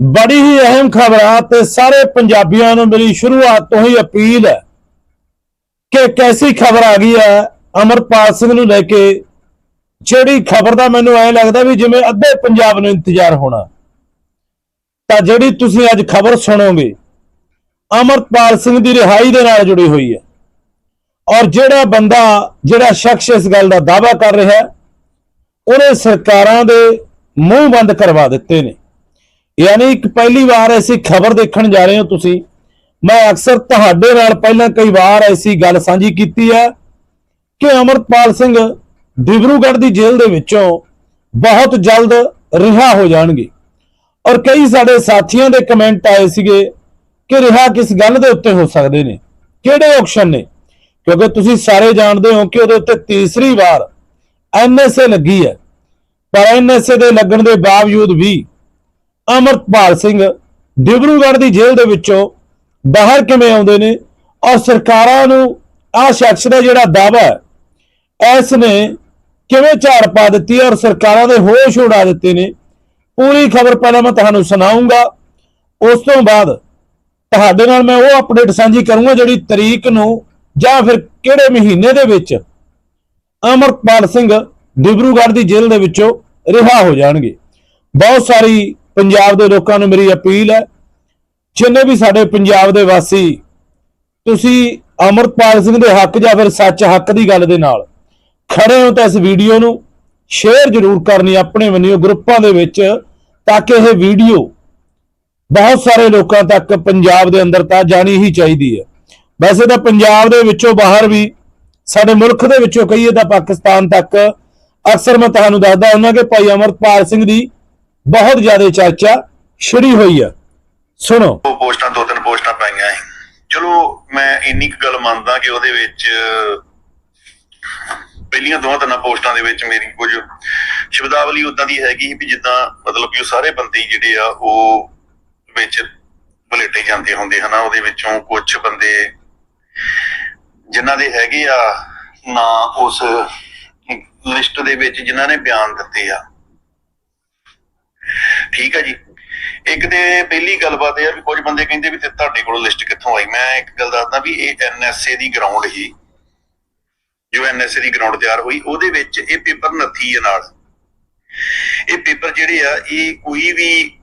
ਬੜੀ ਹੀ ਅਹਿਮ ਖਬਰਾਂ ਤੇ ਸਾਰੇ ਪੰਜਾਬੀਆਂ ਨੂੰ ਮੇਰੀ ਸ਼ੁਰੂਆਤ ਤੋਂ ਹੀ ਅਪੀਲ ਹੈ ਕਿ ਕੈਸੀ ਖਬਰ ਆ ਗਈ ਹੈ ਅਮਰਪਾਲ ਸਿੰਘ ਨੂੰ ਲੈ ਕੇ। ਜਿਹੜੀ ਖਬਰ ਦਾ ਮੈਨੂੰ ਐ ਲੱਗਦਾ ਵੀ ਜਿਵੇਂ ਅੱਧੇ ਪੰਜਾਬ ਨੂੰ ਇੰਤਜ਼ਾਰ ਹੋਣਾ। ਤਾਂ ਜਿਹੜੀ ਤੁਸੀਂ ਅੱਜ ਖਬਰ ਸੁਣੋਗੇ, ਅਮਰਪਾਲ ਸਿੰਘ ਦੀ ਰਿਹਾਈ ਦੇ ਨਾਲ ਜੁੜੀ ਹੋਈ ਹੈ। ਔਰ ਜਿਹੜਾ ਬੰਦਾ, ਜਿਹੜਾ ਸ਼ਖਸ ਇਸ ਗੱਲ ਦਾ ਦਾਅਵਾ ਕਰ ਰਿਹਾ ਉਹਨੇ ਸਰਕਾਰਾਂ ਦੇ ਮੂੰਹ ਬੰਦ ਕਰਵਾ ਦਿੱਤੇ ਨੇ। ਯਾਨੀ ਇੱਕ ਪਹਿਲੀ ਵਾਰ ਐਸੀ ਖਬਰ ਦੇਖਣ ਜਾ ਰਹੇ ਹੋ ਤੁਸੀਂ। ਮੈਂ ਅਕਸਰ ਤੁਹਾਡੇ ਨਾਲ ਪਹਿਲਾਂ ਕਈ ਵਾਰ ਐਸੀ ਗੱਲ ਸਾਂਝੀ ਕੀਤੀ ਹੈ ਕਿ ਅਮਰਪਾਲ ਸਿੰਘ ਡਿਬਰੂਗੜ੍ਹ ਦੀ ਜੇਲ੍ਹ ਦੇ ਵਿੱਚੋਂ ਬਹੁਤ ਜਲਦ ਰਿਹਾ ਹੋ ਜਾਣਗੇ। ਔਰ ਕਈ ਸਾਡੇ ਸਾਥੀਆਂ ਦੇ ਕਮੈਂਟ ਆਏ ਸੀਗੇ ਕਿ ਰਿਹਾ ਕਿਸ ਗੱਲ ਦੇ ਉੱਤੇ ਹੋ ਸਕਦੇ ਨੇ, ਕਿਹੜੇ ਆਪਸ਼ਨ ਨੇ? ਕਿਉਂਕਿ ਤੁਸੀਂ ਸਾਰੇ ਜਾਣਦੇ ਹੋ ਕਿ ਉਹਦੇ ਉੱਤੇ ਤੀਸਰੀ ਵਾਰ ਐਨਐਸਏ ਲੱਗੀ ਹੈ। ਪਰ ਐਨਐਸਏ ਦੇ ਲੱਗਣ ਦੇ ਬਾਵਜੂਦ ਵੀ ਅਮਰਪਾਲ ਸਿੰਘ ਡਿਬਰੂਗੜ੍ਹ ਦੀ ਜੇਲ੍ਹ ਦੇ ਵਿੱਚੋਂ ਬਾਹਰ ਕਿਵੇਂ ਆਉਂਦੇ ਨੇ? ਔਰ ਸਰਕਾਰਾਂ ਨੂੰ ਆਹ ਸ਼ਖਸ ਦਾ ਜਿਹੜਾ ਦਾਵਾ ਹੈ, ਇਸ ਨੇ ਕਿਵੇਂ ਝਾੜ ਪਾ ਦਿੱਤੀ ਔਰ ਸਰਕਾਰਾਂ ਦੇ ਹੋਸ਼ ਉਡਾ ਦਿੱਤੇ ਨੇ? ਪੂਰੀ ਖਬਰ ਪਹਿਲਾਂ ਮੈਂ ਤੁਹਾਨੂੰ ਸੁਣਾਉਂਗਾ। ਉਸ ਤੋਂ ਬਾਅਦ ਤੁਹਾਡੇ ਨਾਲ ਮੈਂ ਉਹ ਅਪਡੇਟ ਸਾਂਝੀ ਕਰੂੰਗਾ ਜਿਹੜੀ ਤਰੀਕ ਨੂੰ ਜਾਂ ਫਿਰ ਕਿਹੜੇ ਮਹੀਨੇ ਦੇ ਵਿੱਚ ਅਮਰਪਾਲ ਸਿੰਘ ਡਿਬਰੂਗੜ੍ਹ ਦੀ ਜੇਲ੍ਹ ਦੇ ਵਿੱਚੋਂ ਰਿਹਾ ਹੋ ਜਾਣਗੇ। ਬਹੁਤ ਸਾਰੀ ਪੰਜਾਬ ਦੇ ਲੋਕਾਂ ਨੂੰ ਮੇਰੀ ਅਪੀਲ ਹੈ, ਜਿੰਨੇ ਵੀ ਸਾਡੇ ਪੰਜਾਬ ਦੇ ਵਾਸੀ, ਤੁਸੀਂ ਅਮਰਪਾਲ ਸਿੰਘ ਦੇ ਹੱਕ ਜਾਂ ਫਿਰ ਸੱਚ ਹੱਕ ਦੀ ਗੱਲ ਦੇ ਨਾਲ ਖੜੇ ਹੋ ਤਾਂ ਇਸ ਵੀਡੀਓ ਨੂੰ ਸ਼ੇਅਰ ਜ਼ਰੂਰ ਕਰਨੀ ਆਪਣੇ ਵੱਲੋਂ ਗਰੁੱਪਾਂ ਦੇ ਵਿੱਚ, ਤਾਂ ਕਿ ਇਹ ਵੀਡੀਓ ਬਹੁਤ ਸਾਰੇ ਲੋਕਾਂ ਤੱਕ ਪੰਜਾਬ ਦੇ ਅੰਦਰ ਤਾਂ ਜਾਣੀ ਹੀ ਚਾਹੀਦੀ ਹੈ। ਵੈਸੇ ਤਾਂ ਪੰਜਾਬ ਦੇ ਵਿੱਚੋਂ ਬਾਹਰ ਵੀ, ਸਾਡੇ ਮੁਲਕ ਦੇ ਵਿੱਚੋਂ ਕਹੀਏ ਤਾਂ ਪਾਕਿਸਤਾਨ ਤੱਕ, ਅਕਸਰ ਮੈਂ ਤੁਹਾਨੂੰ ਦੱਸਦਾ ਹੁੰਦਾ ਕਿ ਭਾਈ ਅਮਰਪਾਲ ਸਿੰਘ ਦੀ ਬਹੁਤ ਜ਼ਿਆਦਾ ਚਰਚਾ ਛਿੜੀ ਹੋਈ ਹੈ ਸੁਣੋ। ਪੋਸਟਾਂ, ਦੋ ਤਿੰਨ ਪੋਸਟਾਂ ਪਾਈਆਂ ਸੀ। ਚਲੋ, ਮੈਂ ਇੰਨੀ ਕੁ ਗੱਲ ਮੰਨਦਾ ਕਿ ਉਹਦੇ ਵਿੱਚ, ਪਹਿਲੀਆਂ ਦੋਵਾਂ ਤਿੰਨਾਂ ਪੋਸਟਾਂ ਦੇ ਵਿੱਚ ਮੇਰੀ ਕੁਝ ਸ਼ਬਦਾਵਲੀ ਉਦਾਂ ਦੀ ਹੈਗੀ ਵੀ ਜਿੱਦਾਂ ਮਤਲਬ ਕਿ ਉਹ ਸਾਰੇ ਬੰਦੇ ਜਿਹੜੇ ਆ, ਉਹ ਵਿੱਚ ਬਲੇਟੇ ਜਾਂਦੇ ਹੁੰਦੇ ਹਨਾ, ਉਹਦੇ ਵਿੱਚੋਂ ਕੁਝ ਬੰਦੇ ਜਿਨ੍ਹਾਂ ਦੇ ਹੈਗੇ ਆ ਨਾ ਉਸ ਲਿਸਟ ਦੇ ਵਿੱਚ ਜਿਨ੍ਹਾਂ ਨੇ ਬਿਆਨ ਦਿੱਤੇ ਆ। ਠੀਕ ਹੈ ਜੀ। ਇੱਕ ਤੇ ਪਹਿਲੀ ਗੱਲਬਾਤ ਇਹ ਆ ਵੀ ਕੁਝ ਬੰਦੇ ਕਹਿੰਦੇ ਵੀ ਤੇ ਤੁਹਾਡੇ ਕੋਲ ਲਿਸਟ ਕਿੱਥੋਂ ਆਈ? ਮੈਂ ਇੱਕ ਗੱਲ ਦੱਸਦਾ ਵੀ ਇਹ ਐਨਐਸਏ ਦੀ ਗਰਾਊਂਡ ਹੀ ਜੋ ਐਨਐਸਏ ਦੀ ਗਰਾਊਂਡ ਤਿਆਰ ਹੋਈ, ਉਹਦੇ ਵਿੱਚ ਇਹ ਪੇਪਰ ਨੱਥੀ ਹੈ ਨਾਲ। ਇਹ ਪੇਪਰ ਜਿਹੜੇ ਆ, ਇਹ ਕੋਈ ਵੀ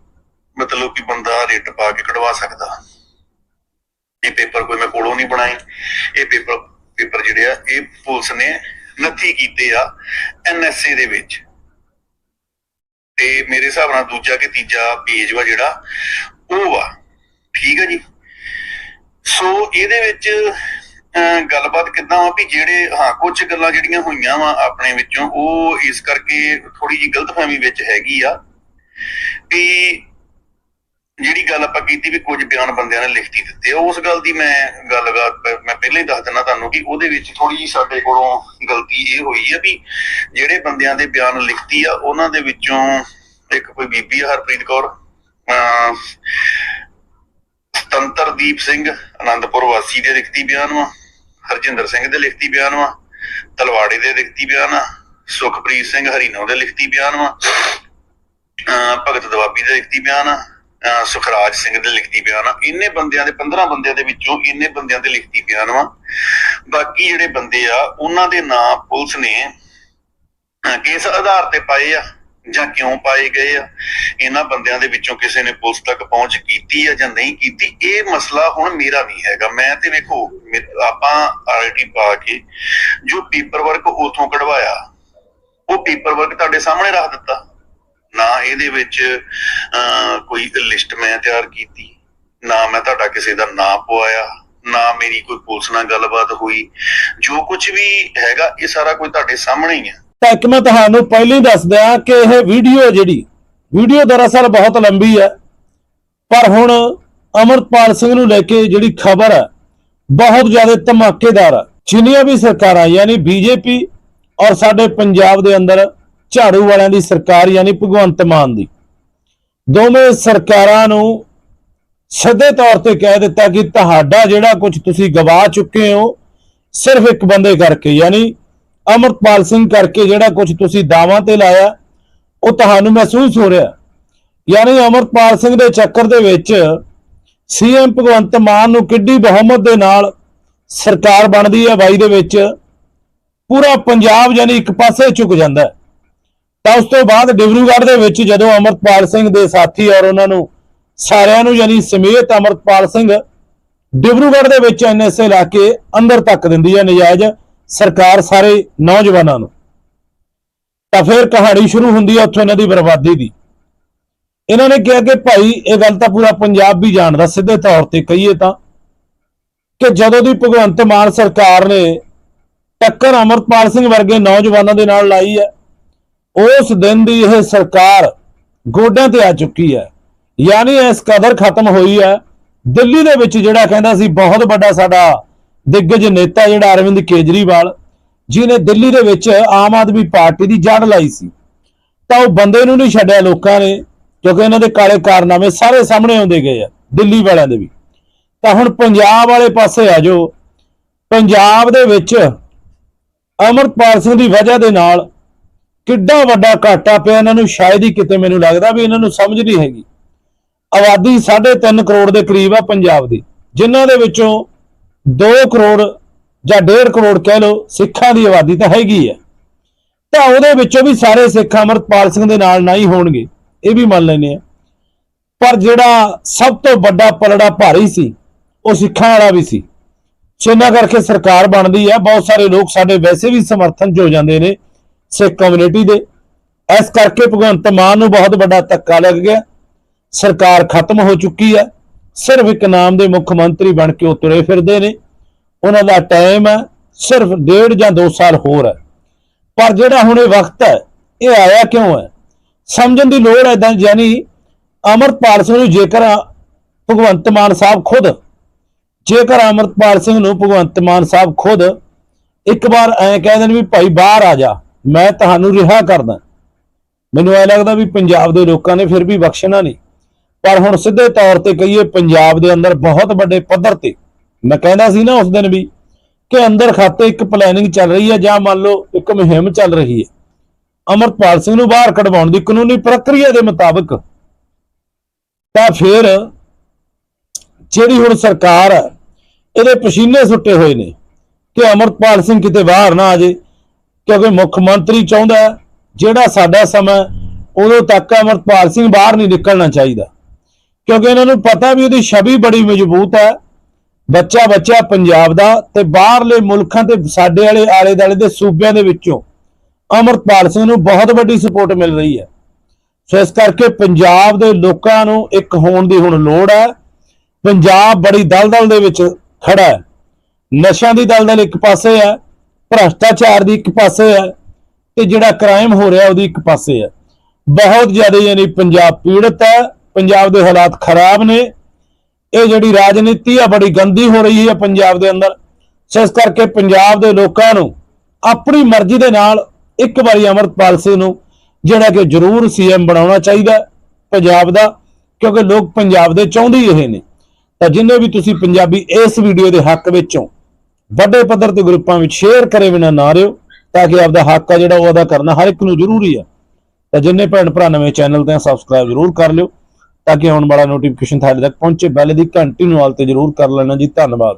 ਮਤਲਬ ਕਿ ਬੰਦਾ ਰਿਟ ਪਾ ਕੇ ਕਢਵਾ ਸਕਦਾ। ਇਹ ਪੇਪਰ ਕੋਈ ਮੈਂ ਕੋਲੋਂ ਨਹੀਂ ਬਣਾਏ। ਇਹ ਪੇਪਰ ਪੇਪਰ ਜਿਹੜੇ ਆ, ਇਹ ਪੁਲਿਸ ਨੇ ਨੱਥੀ ਕੀਤੇ ਆ ਐਨਐਸਏ ਦੇ ਵਿੱਚ। ਤੇ ਮੇਰੇ ਹਿਸਾਬ ਨਾਲ ਦੂਜਾ ਕਿ ਤੀਜਾ ਪੇਜ ਵਾ ਜਿਹੜਾ ਉਹ ਵਾ। ਠੀਕ ਹੈ ਜੀ? ਸੋ ਇਹਦੇ ਵਿੱਚ ਅਹ, ਗੱਲਬਾਤ ਕਿੱਦਾਂ ਵਾ ਵੀ ਜਿਹੜੇ ਹਾਂ ਕੁਝ ਗੱਲਾਂ ਜਿਹੜੀਆਂ ਹੋਈਆਂ ਵਾ ਆਪਣੇ ਵਿੱਚੋਂ ਉਹ ਇਸ ਕਰਕੇ ਥੋੜੀ ਜੀ ਗਲਤਫਹਿਮੀ ਵਿੱਚ ਹੈਗੀ ਆ ਵੀ ਜਿਹੜੀ ਗੱਲ ਆਪਾਂ ਕੀਤੀ ਵੀ ਕੁਝ ਬਿਆਨ ਬੰਦਿਆਂ ਨੇ ਲਿਖਤੀ ਦਿੱਤੇ, ਉਸ ਗੱਲ ਦੀ ਮੈਂ ਗੱਲਬਾਤ ਮੈਂ ਪਹਿਲਾਂ ਹੀ ਦੱਸ ਦਿੰਦਾ ਤੁਹਾਨੂੰ ਕਿ ਉਹਦੇ ਵਿੱਚ ਥੋੜੀ ਜੀ ਸਾਡੇ ਕੋਲੋਂ ਗਲਤੀ ਇਹ ਹੋਈ ਆ ਵੀ ਜਿਹੜੇ ਬੰਦਿਆਂ ਦੇ ਬਿਆਨ ਲਿਖਤੀ ਆ, ਉਹਨਾਂ ਦੇ ਵਿੱਚੋਂ ਇੱਕ ਕੋਈ ਬੀਬੀ ਹਰਪ੍ਰੀਤ ਕੌਰ, ਅਹ ਤੰਤਰਦੀਪ ਸਿੰਘ ਆਨੰਦਪੁਰ ਵਾਸੀ ਦੇ ਲਿਖਤੀ ਬਿਆਨ ਵਾ, ਹਰਜਿੰਦਰ ਸਿੰਘ ਦੇ ਲਿਖਤੀ ਬਿਆਨ ਵਾ, ਤਲਵਾੜੇ ਦੇ ਲਿਖਤੀ ਬਿਆਨ ਆ, ਸੁਖਪ੍ਰੀਤ ਸਿੰਘ ਹਰੀਨੋ ਦੇ ਲਿਖਤੀ ਬਿਆਨ ਵਾ, ਅਹ ਭਗਤ ਦਵਾਬੀ ਦੇ ਲਿਖਤੀ ਬਿਆਨ ਆ ਸੁਖਰਾਜ ਸਿੰਘ ਦੇ ਲਿਖਤੀ ਬਿਆਨ ਆ, ਇੰਨੇ ਬੰਦਿਆਂ ਦੇ 15 ਬੰਦਿਆਂ ਦੇ ਵਿੱਚੋਂ ਇੰਨੇ ਬੰਦਿਆਂ ਦੇ ਲਿਖਤੀ ਬਿਆਨ ਵਾ। ਬਾਕੀ ਜਿਹੜੇ ਬੰਦੇ ਆ, ਉਹਨਾਂ ਦੇ ਨਾਂ ਪੁਲਿਸ ਨੇ ਕਿਸ ਆਧਾਰ ਤੇ ਪਾਏ ਆ ਜਾਂ ਕਿਉਂ ਪਾਏ ਗਏ ਆ, ਇਹਨਾਂ ਬੰਦਿਆਂ ਦੇ ਵਿੱਚੋਂ ਕਿਸੇ ਨੇ ਪੁਲਿਸ ਤੱਕ ਪਹੁੰਚ ਕੀਤੀ ਆ ਜਾਂ ਨਹੀਂ ਕੀਤੀ, ਇਹ ਮਸਲਾ ਹੁਣ ਮੇਰਾ ਨਹੀਂ ਹੈਗਾ। ਮੈਂ ਤੇ ਵੇਖੋ, ਮੇ- ਆਪਾਂ ਆਲਰੇਡੀ ਪਾ ਕੇ ਜੋ ਪੇਪਰ ਵਰਕ ਉਥੋਂ ਕਢਵਾਇਆ, ਉਹ ਪੇਪਰ ਵਰਕ ਤੁਹਾਡੇ ਸਾਹਮਣੇ ਰੱਖ ਦਿੱਤਾ। ਨਾ ਇਹਦੇ ਵਿੱਚ ਕੋਈ ਲਿਸਟ ਮੈਂ ਤਿਆਰ ਕੀਤੀ, ਨਾ ਮੈਂ ਤੁਹਾਡਾ ਕਿਸੇ ਦਾ ਨਾਂ ਪਵਾਇਆ, ਨਾ ਮੇਰੀ ਕੋਈ ਪੁਲਿਸ ਨਾਲ ਗੱਲਬਾਤ ਹੋਈ। ਜੋ ਕੁਝ ਵੀ ਹੈਗਾ, ਇਹ ਸਾਰਾ ਕੁਝ ਤੁਹਾਡੇ ਸਾਹਮਣੇ ਹੀ ਹੈ ਤਾਂ ਇੱਕ ਮੈਂ ਤੁਹਾਨੂੰ ਪਹਿਲਾਂ ਹੀ ਦੱਸ ਦਿਆਂ ਕਿ ਇਹ ਵੀਡੀਓ ਜਿਹੜੀ ਵੀਡੀਓ ਦਰਅਸਲ ਬਹੁਤ ਲੰਬੀ ਹੈ। ਪਰ ਹੁਣ ਅਮਰਪਾਲ ਸਿੰਘ ਨੂੰ ਲੈ ਕੇ ਜਿਹੜੀ ਖਬਰ ਹੈ, ਬਹੁਤ ਜ਼ਿਆਦਾ ਧਮਾਕੇਦਾਰ ਹੈ। ਜਿੰਨੀਆਂ ਵੀ ਸਰਕਾਰਾਂ, ਯਾਨੀ ਬੀਜੇਪੀ ਔਰ ਸਾਡੇ ਪੰਜਾਬ ਦੇ ਅੰਦਰ ਝਾੜੂ ਵਾਲਿਆਂ ਦੀ ਸਰਕਾਰ ਯਾਨੀ ਭਗਵੰਤ ਮਾਨ ਦੀ। ਦੋਵੇਂ ਸਰਕਾਰਾਂ ਨੂੰ ਸਿੱਧੇ ਤੌਰ ਤੇ ਕਹਿ ਦਿੱਤਾ ਕਿ ਤੁਹਾਡਾ ਜਿਹੜਾ ਕੁਝ ਤੁਸੀਂ ਗਵਾ ਚੁੱਕੇ ਹੋ, ਸਿਰਫ ਇੱਕ ਬੰਦੇ ਕਰਕੇ, ਯਾਨੀ ਅਮਰਪਾਲ ਸਿੰਘ ਕਰਕੇ ਜਿਹੜਾ ਕੁਝ ਤੁਸੀਂ ਦਾਵਾਂ ਤੇ ਲਾਇਆ, ਉਹ ਤੁਹਾਨੂੰ ਮਹਿਸੂਸ ਹੋ ਰਿਹਾ। ਯਾਨੀ ਅਮਰਪਾਲ ਸਿੰਘ ਦੇ ਚੱਕਰ ਦੇ ਵਿੱਚ ਸੀਐਮ ਭਗਵੰਤ ਮਾਨ ਨੂੰ ਕਿੱਡੀ ਬਹੁਮਤ ਦੇ ਨਾਲ ਸਰਕਾਰ ਬਣਦੀ ਹੈ, ਬਾਈ ਦੇ ਵਿੱਚ ਪੂਰਾ ਪੰਜਾਬ ਯਾਨੀ ਇੱਕ ਪਾਸੇ ਝੁਕ ਜਾਂਦਾ ਹੈ। ਤਾਂ ਉਸ ਤੋਂ ਬਾਅਦ ਡਿਬਰੂਗੜ੍ਹ ਦੇ ਵਿੱਚ ਜਦੋਂ ਅਮਰਪਾਲ ਸਿੰਘ ਦੇ ਸਾਥੀ ਔਰ ਉਹਨਾਂ ਨੂੰ ਸਾਰਿਆਂ ਨੂੰ ਯਾਨੀ ਸਮੇਤ ਅਮਰਪਾਲ ਸਿੰਘ ਡਿਬਰੂਗੜ੍ਹ ਦੇ ਵਿੱਚ ਐਨਐਸਏ ਲਾ ਕੇ ਅੰਦਰ ਤੱਕ ਦਿੰਦੀ ਹੈ ਨਜਾਇਜ਼ ਸਰਕਾਰ ਸਾਰੇ ਨੌਜਵਾਨਾਂ ਨੂੰ। ਤਾਂ ਫਿਰ ਕਹਾਣੀ ਸ਼ੁਰੂ ਹੁੰਦੀ ਹੈ ਉੱਥੋਂ ਇਹਨਾਂ ਦੀ ਬਰਬਾਦੀ ਦੀ। ਇਹਨਾਂ ਨੇ ਕਿਹਾ ਕਿ ਭਾਈ, ਇਹ ਗੱਲ ਤਾਂ ਪੂਰਾ ਪੰਜਾਬ ਵੀ ਜਾਣਦਾ, ਸਿੱਧੇ ਤੌਰ ਤੇ ਕਹੀਏ ਤਾਂ, ਕਿ ਜਦੋਂ ਦੀ ਭਗਵੰਤ ਮਾਨ ਸਰਕਾਰ ਨੇ ਟੱਕਰ ਅਮਰਪਾਲ ਸਿੰਘ ਵਰਗੇ ਨੌਜਵਾਨਾਂ ਦੇ ਨਾਲ ਲਾਈ ਹੈ ਉਸ ਦਿਨ ਦੀ ਇਹ ਸਰਕਾਰ ਗੋਡਿਆਂ ਤੇ ਆ ਚੁੱਕੀ ਹੈ। ਯਾਨੀ ਇਸ ਕਦਰ ਖਤਮ ਹੋਈ ਹੈ। ਦਿੱਲੀ ਦੇ ਵਿੱਚ ਜਿਹੜਾ ਕਹਿੰਦਾ ਸੀ, ਬਹੁਤ ਵੱਡਾ ਸਾਡਾ ਦਿੱਗਜ ਨੇਤਾ ਜਿਹੜਾ ਅਰਵਿੰਦ ਕੇਜਰੀਵਾਲ, ਜਿਹਨੇ ਦਿੱਲੀ ਦੇ ਵਿੱਚ ਆਮ ਆਦਮੀ ਪਾਰਟੀ ਦੀ ਜੜ ਲਾਈ ਸੀ। ਤਾਂ ਉਹ ਬੰਦੇ ਨੂੰ ਨਹੀਂ ਛੱਡਿਆ ਲੋਕਾਂ ਨੇ, ਕਿਉਂਕਿ ਇਹਨਾਂ ਦੇ ਕਾਲੇ ਕਾਰਨਾਮੇ ਸਾਰੇ ਸਾਹਮਣੇ ਆਉਂਦੇ ਗਏ ਆ, ਦਿੱਲੀ ਵਾਲਿਆਂ ਦੇ ਵੀ। ਤਾਂ ਹੁਣ ਪੰਜਾਬ ਵਾਲੇ ਪਾਸੇ ਆ ਜਾਓ। ਪੰਜਾਬ ਦੇ ਵਿੱਚ ਅਮਰਪਾਲ ਸਿੰਘ ਦੀ ਵਜ੍ਹਾ ਦੇ ਨਾਲ ਕਿੱਡਾ ਵੱਡਾ ਘਾਟਾ ਪਿਆ ਇਹਨਾਂ ਨੂੰ, ਸ਼ਾਇਦ ਹੀ ਕਿਤੇ ਮੈਨੂੰ ਲੱਗਦਾ ਵੀ ਇਹਨਾਂ ਨੂੰ ਸਮਝ ਨਹੀਂ ਹੈਗੀ। ਆਬਾਦੀ 3.5 ਕਰੋੜ ਦੇ ਕਰੀਬ ਆ ਪੰਜਾਬ ਦੀ, ਜਿਨ੍ਹਾਂ ਦੇ ਵਿੱਚੋਂ 2 ਕਰੋੜ ਜਾਂ 1.5 ਕਰੋੜ ਕਹਿ ਲਓ, ਸਿੱਖਾਂ ਦੀ ਆਬਾਦੀ ਤਾਂ ਹੈਗੀ ਹੈ ਤਾਂ ਉਹਦੇ ਵਿੱਚੋਂ ਵੀ ਸਾਰੇ ਸਿੱਖ ਅਮਰਪਾਲ ਸਿੰਘ ਦੇ ਨਾਲ ਨਹੀਂ ਹੋਣਗੇ, ਇਹ ਵੀ ਮੰਨ ਲੈਨੇ ਆ। ਪਰ ਜਿਹੜਾ ਸਭ ਤੋਂ ਵੱਡਾ ਪਲੜਾ ਭਾਰੀ ਸੀ, ਉਹ ਸਿੱਖਾਂ ਵਾਲਾ ਵੀ ਸੀ। ਜਿੰਨਾ ਕਰਕੇ ਸਰਕਾਰ ਬਣਦੀ ਹੈ ਬਹੁਤ ਸਾਰੇ ਲੋਕ ਸਾਡੇ ਵੈਸੇ ਵੀ ਸਮਰਥਨ 'ਚ ਹੋ ਜਾਂਦੇ ਨੇ। ਸਿੱਖ ਕਮਿਊਨਿਟੀ ਦੇ। ਇਸ ਕਰਕੇ ਭਗਵੰਤ ਮਾਨ ਨੂੰ ਬਹੁਤ ਵੱਡਾ ਧੱਕਾ ਲੱਗ ਗਿਆ। ਸਰਕਾਰ ਖਤਮ ਹੋ ਚੁੱਕੀ ਹੈ। ਸਿਰਫ ਇੱਕ ਨਾਮ ਦੇ ਮੁੱਖ ਮੰਤਰੀ ਬਣ ਕੇ ਉਹ ਤੁਰੇ ਫਿਰਦੇ ਨੇ। ਉਹਨਾਂ ਦਾ ਟਾਈਮ ਹੈ, ਸਿਰਫ ਡੇਢ ਜਾਂ 2 ਸਾਲ ਹੋਰ ਹੈ। ਪਰ ਜਿਹੜਾ ਹੁਣ ਇਹ ਵਕਤ ਹੈ, ਇਹ ਆਇਆ ਕਿਉਂ ਹੈ? ਸਮਝਣ ਦੀ ਲੋੜ ਹੈ ਤਾਂ ਯਾਨੀ ਅਮਰਪਾਲ ਸਿੰਘ ਨੂੰ ਜੇਕਰ ਭਗਵੰਤ ਮਾਨ ਸਾਹਿਬ ਖੁਦ, ਜੇਕਰ ਅਮਰਪਾਲ ਸਿੰਘ ਨੂੰ ਭਗਵੰਤ ਮਾਨ ਸਾਹਿਬ ਖੁਦ ਇੱਕ ਵਾਰ ਐਂ ਕਹਿ ਦੇਣ ਵੀ ਭਾਈ ਬਾਹਰ ਆ ਜਾ। ਮੈਂ ਤੁਹਾਨੂੰ ਰਿਹਾ ਕਰਦਾ। ਮੈਨੂੰ ਐ ਲੱਗਦਾ ਵੀ ਪੰਜਾਬ ਦੇ ਲੋਕਾਂ ਨੇ ਫਿਰ ਵੀ ਬਖਸ਼ਣਾ ਨਹੀਂ। ਪਰ ਹੁਣ ਸਿੱਧੇ ਤੌਰ ਤੇ ਕਹੀਏ ਪੰਜਾਬ ਦੇ ਅੰਦਰ ਬਹੁਤ ਵੱਡੇ ਪੱਧਰ ਤੇ, ਮੈਂ ਕਹਿੰਦਾ ਸੀ ਨਾ ਉਸ ਦਿਨ ਵੀ, ਕਿ ਅੰਦਰ ਖਾਤੇ ਇੱਕ ਪਲੈਨਿੰਗ ਚੱਲ ਰਹੀ ਹੈ ਜਾਂ ਮੰਨ ਲਓ ਇੱਕ ਮੁਹਿੰਮ ਚੱਲ ਰਹੀ ਹੈ। ਅਮਰਪਾਲ ਸਿੰਘ ਨੂੰ ਬਾਹਰ ਕਢਵਾਉਣ ਦੀ ਕਾਨੂੰਨੀ ਪ੍ਰਕਿਰਿਆ ਦੇ ਮੁਤਾਬਕ ਤਾਂ ਫਿਰ ਜਿਹੜੀ ਹੁਣ ਸਰਕਾਰ ਹੈ, ਇਹਦੇ ਪਸੀਨੇ ਸੁੱਟੇ ਹੋਏ ਨੇ ਕਿ ਅਮਰਪਾਲ ਸਿੰਘ ਕਿਤੇ ਬਾਹਰ ਨਾ ਆ ਜੇ ਕਿਉਂਕਿ ਮੁੱਖ ਮੰਤਰੀ ਚਾਹੁੰਦਾ ਜਿਹੜਾ ਸਾਡਾ ਸਮਾਂ ਉਦੋਂ ਤੱਕ ਅਮਰਪਾਲ ਸਿੰਘ ਬਾਹਰ ਨਹੀਂ ਨਿਕਲਣਾ ਚਾਹੀਦਾ। ਕਿਉਂਕਿ ਇਹਨਾਂ ਨੂੰ ਪਤਾ ਵੀ ਉਹਦੀ ਛਵੀ ਬੜੀ ਮਜ਼ਬੂਤ ਹੈ। ਬੱਚਾ ਬੱਚਾ ਪੰਜਾਬ ਦਾ ਤੇ ਬਾਹਰਲੇ ਮੁਲਕਾਂ ਤੇ ਸਾਡੇ ਵਾਲੇ ਆਲੇ ਦਾਲੇ ਦੇ ਸੂਬਿਆਂ ਦੇ ਵਿੱਚੋਂ ਅਮਰਪਾਲ ਸਿੰਘ ਨੂੰ ਬਹੁਤ ਵੱਡੀ ਸਪੋਰਟ ਮਿਲ ਰਹੀ ਹੈ। ਸੋ ਇਸ ਕਰਕੇ ਪੰਜਾਬ ਦੇ ਲੋਕਾਂ ਨੂੰ ਇੱਕ ਹੋਣ ਦੀ ਹੁਣ ਲੋੜ ਹੈ। ਪੰਜਾਬ ਬੜੀ ਦਲਦਲ ਦੇ ਵਿੱਚ ਖੜਾ ਹੈ। ਨਸ਼ਿਆਂ ਦੀ ਦਲਦਲ ਇੱਕ ਪਾਸੇ ਹੈ। ਭ੍ਰਸ਼ਟਾਚਾਰ ਦੀ ਇੱਕ ਪਾਸੇ ਹੈ ਤੇ ਜਿਹੜਾ ਕ੍ਰਾਈਮ ਹੋ ਰਿਹਾ ਉਹਦੀ ਇੱਕ ਪਾਸੇ ਹੈ। ਬਹੁਤ ਜ਼ਿਆਦਾ ਯਾਨੀ ਪੰਜਾਬ ਪੀੜਤ ਹੈ, ਪੰਜਾਬ ਦੇ ਹਾਲਾਤ ਖਰਾਬ ਨੇ। ਇਹ ਜਿਹੜੀ ਰਾਜਨੀਤੀ ਆ, ਬੜੀ ਗੰਦੀ ਹੋ ਰਹੀ ਹੈ ਪੰਜਾਬ ਦੇ ਅੰਦਰ। ਸੋ ਇਸ ਕਰਕੇ ਪੰਜਾਬ ਦੇ ਲੋਕਾਂ ਨੂੰ ਆਪਣੀ ਮਰਜ਼ੀ ਦੇ ਨਾਲ ਇੱਕ ਵਾਰੀ ਅਮਰਪਾਲ ਸਿੰਘ ਨੂੰ ਜਿਹੜਾ ਕਿ ਜ਼ਰੂਰ ਸੀਐਮ ਬਣਾਉਣਾ ਚਾਹੀਦਾ ਪੰਜਾਬ ਦਾ, ਕਿਉਂਕਿ ਲੋਕ ਪੰਜਾਬ ਦੇ ਚਾਹੁੰਦੇ ਹੀ ਇਹ ਨੇ। ਤਾਂ ਜਿੰਨੇ ਵੀ ਤੁਸੀਂ ਪੰਜਾਬੀ ਇਸ ਵੀਡੀਓ ਦੇ ਹੱਕ ਵਿੱਚੋਂ ਵੱਡੇ ਪੱਧਰ ਤੇ ਗਰੁੱਪਾਂ ਵਿੱਚ ਸ਼ੇਅਰ ਕਰੇ ਬਿਨਾ ਨਾ ਰਿਓ ਤਾਂ ਕਿ ਆਪਦਾ ਹੱਕ ਆ ਜਿਹੜਾ ਉਹ ਅਦਾ ਕਰਨਾ ਹਰ ਇੱਕ ਨੂੰ ਜ਼ਰੂਰੀ ਆ। ਤਾਂ ਜਿੰਨੇ ਭੈਣ ਭਰਾ ਨਵੇਂ ਚੈਨਲ ਤੇ ਸਬਸਕ੍ਰਾਈਬ ਜ਼ਰੂਰ ਕਰ ਲਿਓ, ਤਾਂ ਕਿ ਆਉਣ ਵਾਲਾ ਨੋਟੀਫਿਕੇਸ਼ਨ ਤੁਹਾਡੇ ਤੱਕ ਪਹੁੰਚੇ, ਬੈਲ ਦੀ ਘੰਟੀ ਨੂੰ ਆਲ ਤੇ ਜ਼ਰੂਰ ਕਰ ਲੈਣਾ ਜੀ। ਧੰਨਵਾਦ।